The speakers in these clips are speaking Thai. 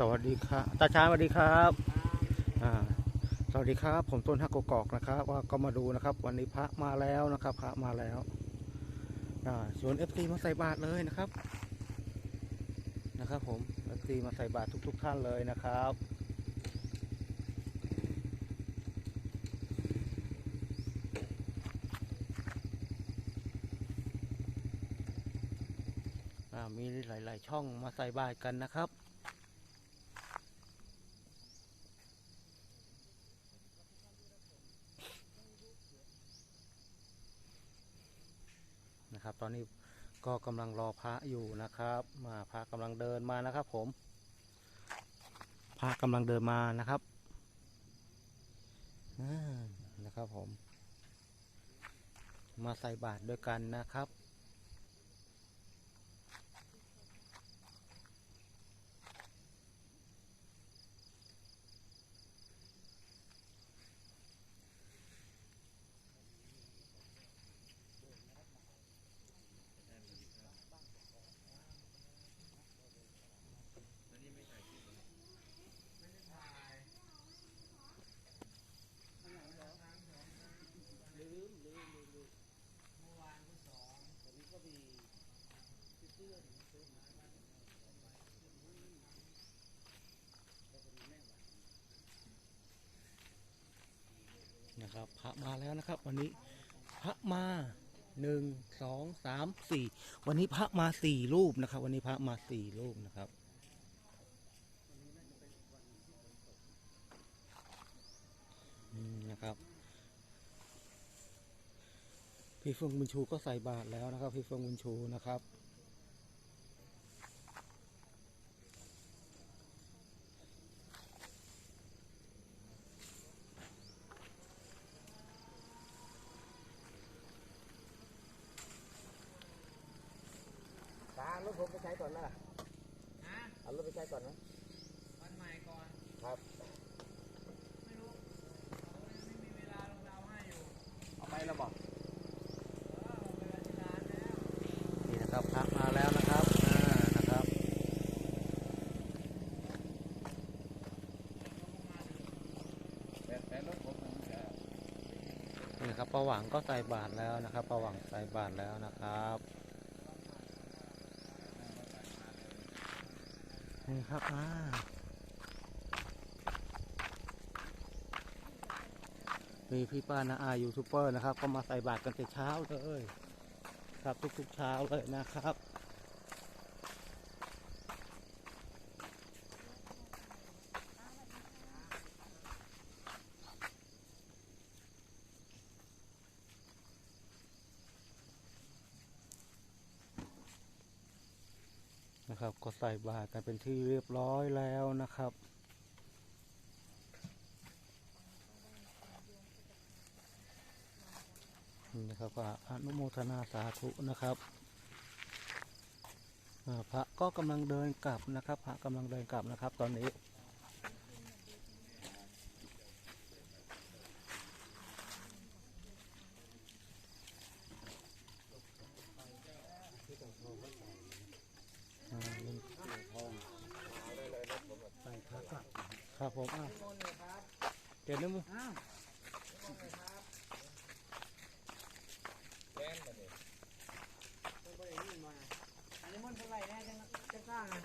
สวัสดีครับตาชานสวัสดีครับสวัสดีครับ ผมต้นฮักกกอกนะครับ ว่าก็มาดูนะครับ วันนี้พระมาแล้วนะครับ พระมาแล้วอ่วนเอฟซีมาใส่บาตรเลยนะครับ นะครับ ผมเอฟซีมาใส่บาตรทุก ๆ ท่านเลยนะครับอ่ามีหลาย ๆ ช่องมาใส่บาตรกันนะครับ นะครับ ตอนนี้ก็กำลังรอพระอยู่นะครับ มาพระกำลังเดินมานะครับ ผม พระกำลังเดินมานะครับนะครับผม มาใส่บาตรด้วยกันนะครับ นะครับพระมาแล้วนะครับ วันนี้พระมาหนึ่งสองสามสี่วันนี้พระมาสี่รูปนะครับ วันนี้พระมาสี่รูปนะครับนะครับพี่เฟืองบุญชูก็ใส่บาตรแล้วนะครับ พี่เฟืองบุญชูนะครับ ตาเอา รถผมไปใช้ก่อนนะฮะเอารถไปใช้ก่อนนะวันใหม่ก่อน ครับ ไม่รู้เขายังไม่มีเวลาลงดาวให้อยู่ เอาไปแล้วบอกเออเวลาที่ร้านแล้วนี่นะครับพระมาแล้วนะครับอ่านะครับแต่แต่รถผมมันจะนี่นะครับประหวังก็ใส่บาตรแล้วนะครับประหวังใส่บาตรแล้วนะครับ นี่ครับอ่ามีพี่ป้านาอายูทูบเบอร์นะครับ ก็มาใส่บาตรกันแต่เช้าเลย ครับทุกๆเช้าเลยนะครับ นะครับ ก็ใส่บาตรกันเป็นที่เรียบร้อยแล้วนะครับ นี่นะครับก็อนุโมทนาสาธุนะครับพระก็กำลังเดินกลับนะครับ พระกำลังเดินกลับนะครับ ตอนนี้ อ่าลุงใส่พระกลับครับผมอะเดี๋ยวนะมึง อ้าว แก้นมาเนี่ย ต้องไปนี่มาอันนี้มันเท่าไหร่แน่ จะจะสร้างอะ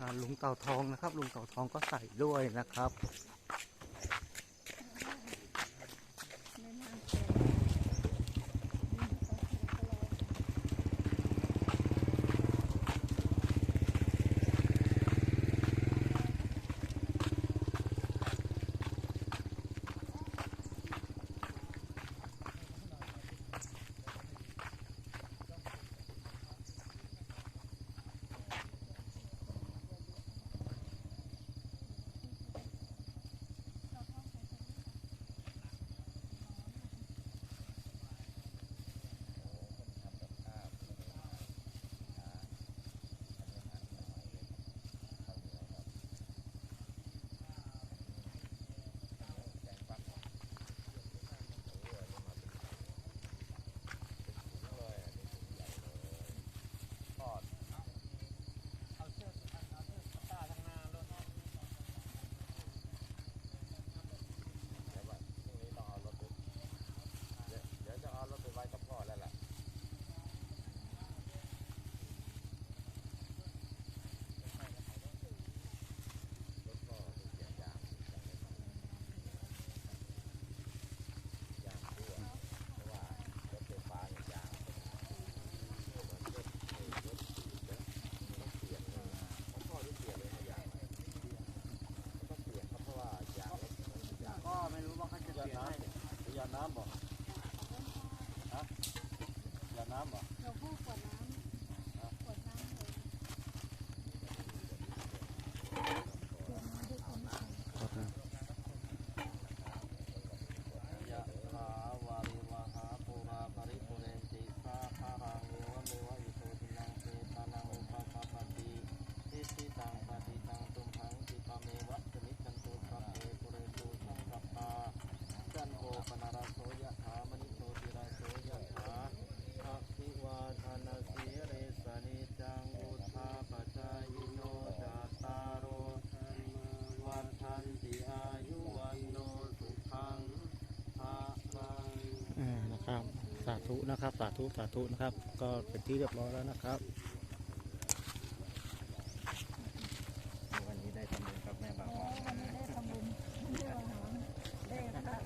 อ่าลุงเต่าทองนะครับ ลุงเต่าทองก็ใส่ด้วยนะครับ น้ำบ่ฮะอย่าน้ำบ่ หลวงพ่อกวดน้ำกวดน้ำเลยเดี๋ยวมาดูคนอื่น ครับนะ ยะถาวาริวหาปุราปริปุเรนติสาคารังเอวเมวะอิโตตินังเปตานังอุปกปปติอิสิตังปฏิตังตุมหังติปะเมวะสมิจจันตุสัพเพปุเรนตุสังกัปปาจันโทปนารโสยะถามณิโชติราโสยะถาอะภิวาทานาสีเรสนิจังอุทาปจายโนจาตารโอวัฏันติอายุวันโนสุขัง ภาลัง อ่านะครับ สาธุ นะครับสาธุสาธุนะครับ ก็เป็นที่เรียบร้อยแล้วนะครับ วันนี้ได้ทำบุญกับแม่บางวันวันนี้ได้ทำบุญได้หารได้ค่ะแอบ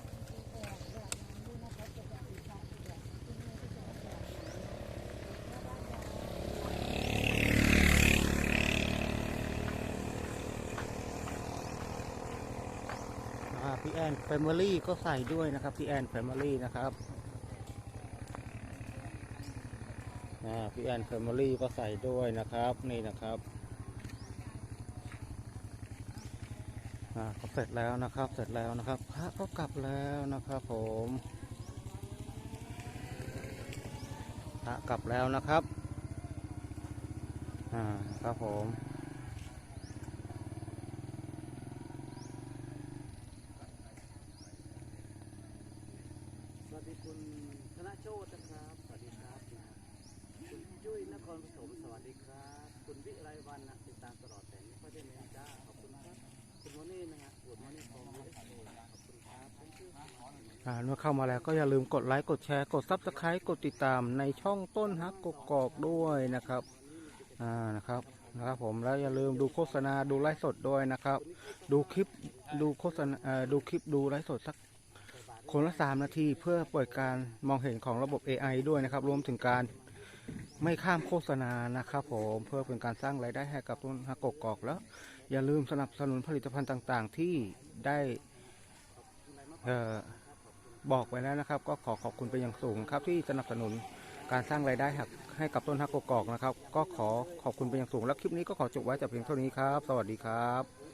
แอบน้ำด้วยนะคะจะแบบอีกอย่างอีกอย่างที่นี่ที่จะแอบแล้วบ้านเราอ่าพี่แอนแฟมิลี่ก็ใส่ด้วยนะครับพี่แอนแฟมิลี่นะครับ พี่แอนเฟมิลี่ก็ใส่ด้วยนะครับ นี่นะครับก็เสร็จแล้วนะครับ เสร็จแล้วนะครับพระก็กลับแล้วนะครับ ผมพระกลับแล้วนะครับ อ่า ครับผม สวัสดีคุณธนโชตนะครับ สวัสดีครับคุณจุ้ยนครปฐมสวัสดีครับ คุณวิไลวันนะติดตามตลอดแต่ไม่ค่อยได้เมนจ้าขอบคุณครับคุณโมนี่นะฮะอวดโมนี่ฟองยู เอสโอขอบคุณครับ thank you อ่าเมื่อเข้ามาแล้วก็อย่าลืมกดไลค์กดแชร์กดซับสไครต์กดติดตามในช่องต้นฮักกกอกด้วยนะครับอ่านะครับนะครับผมแล้วอย่าลืมดูโฆษณาดูไลฟ์สดด้วยนะครับ ดูคลิปดูโฆษณาดูคลิปดูไลฟ์สดสักคนละสามนาทีเพื่อเปิดการมองเห็นของระบบ AI ด้วยนะครับ รวมถึงการไม่ข้ามโฆษณานะครับผมเพื่อเป็นการสร้างรายได้ให้กับต้นฮักกกอกแล้ว อย่าลืมสนับสนุนผลิตภัณฑ์ต่างๆ ที่ได้บอกไว้แล้วนะครับ ก็ขอขอบคุณไปอย่างสูงครับ ที่สนับสนุนการสร้างรายได้ให้ให้กับต้นฮักกกอกนะครับ ก็ขอขอบคุณไปอย่างสูง แล้วคลิปนี้ก็ขอจบไว้แต่เพียงเท่านี้ครับ สวัสดีครับ